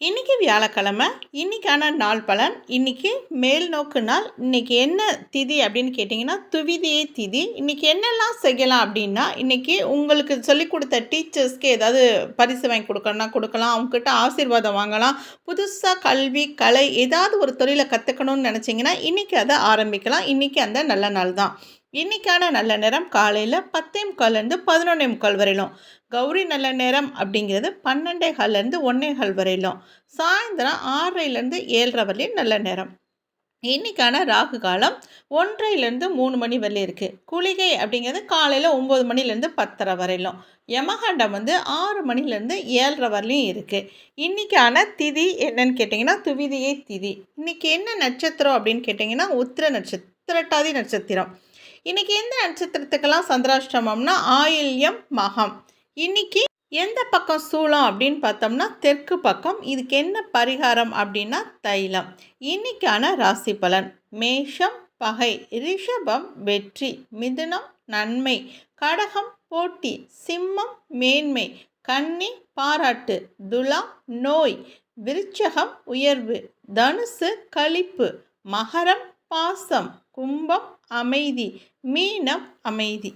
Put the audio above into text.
இன்னைக்கு வியாழக்கிழமை இன்னைக்கான நாள் பலன் இன்னைக்கு மேல் நோக்கு நாள் இன்னைக்கு என்ன திதி அப்படின்னு கேட்டிங்கன்னா துவிதியை திதி. இன்னைக்கு என்னெல்லாம் செய்யலாம் அப்படின்னா இன்னைக்கு உங்களுக்கு சொல்லிக் கொடுத்த டீச்சர்ஸ்க்கு ஏதாவது பரிசு வாங்கி கொடுக்கணும்னா கொடுக்கலாம் அவங்கக்கிட்ட ஆசீர்வாதம் வாங்கலாம் புதுசாக கல்வி கலை ஏதாவது ஒரு தொழிலை கற்றுக்கணும்னு நினச்சிங்கன்னா இன்றைக்கி அதை ஆரம்பிக்கலாம். இன்றைக்கி அந்த நல்ல நாள் தான். இன்றைக்கான நல்ல நேரம் காலையில் பத்தே முக்கால்லேருந்து பதினொன்னே முக்கால் வரையிலும். கௌரி நல்ல நேரம் அப்படிங்கிறது பன்னெண்டே கால்லேருந்து ஒன்றே கால் வரையிலும். சாயந்தரம் ஆறரைலேருந்து ஏழரை வரையும் நல்ல நேரம். இன்றைக்கான ராகு காலம் ஒன்றையிலேருந்து மூணு மணி வரையும் இருக்குது குளிகை அப்படிங்கிறது காலையில் ஒம்பது மணிலேருந்து பத்தரை வரையிலும். யமகண்டம் வந்து ஆறு மணிலேருந்து ஏழரை வரலையும் இருக்குது இன்றைக்கான திதி என்னன்னு கேட்டிங்கன்னா துவிதியை திதி. இன்றைக்கி என்ன நட்சத்திரம் அப்படின்னு கேட்டிங்கன்னா உத்திர நட்சத்திரட்டாதி நட்சத்திரம். இன்றைக்கி எந்த நட்சத்திரத்துக்கெல்லாம் சந்திராஷ்டமம்னா ஆயில்யம் மகம். இன்றைக்கி எந்த பக்கம் சூளம் அப்படின்னு பார்த்தோம்னா தெற்கு பக்கம். இதுக்கு என்ன பரிகாரம் அப்படின்னா தைலம். இன்னைக்கான ராசி பலன். மேஷம் பகை ரிஷபம் வெற்றி மிதுனம் நன்மை கடகம் போட்டி சிம்மம் மேன்மை கன்னி பாராட்டு துலா நோய் விருச்சகம் உயர்வு தனுசு கழிப்பு மகரம் பாசம் கும்பம் அமைதி மீனம் அமைதி.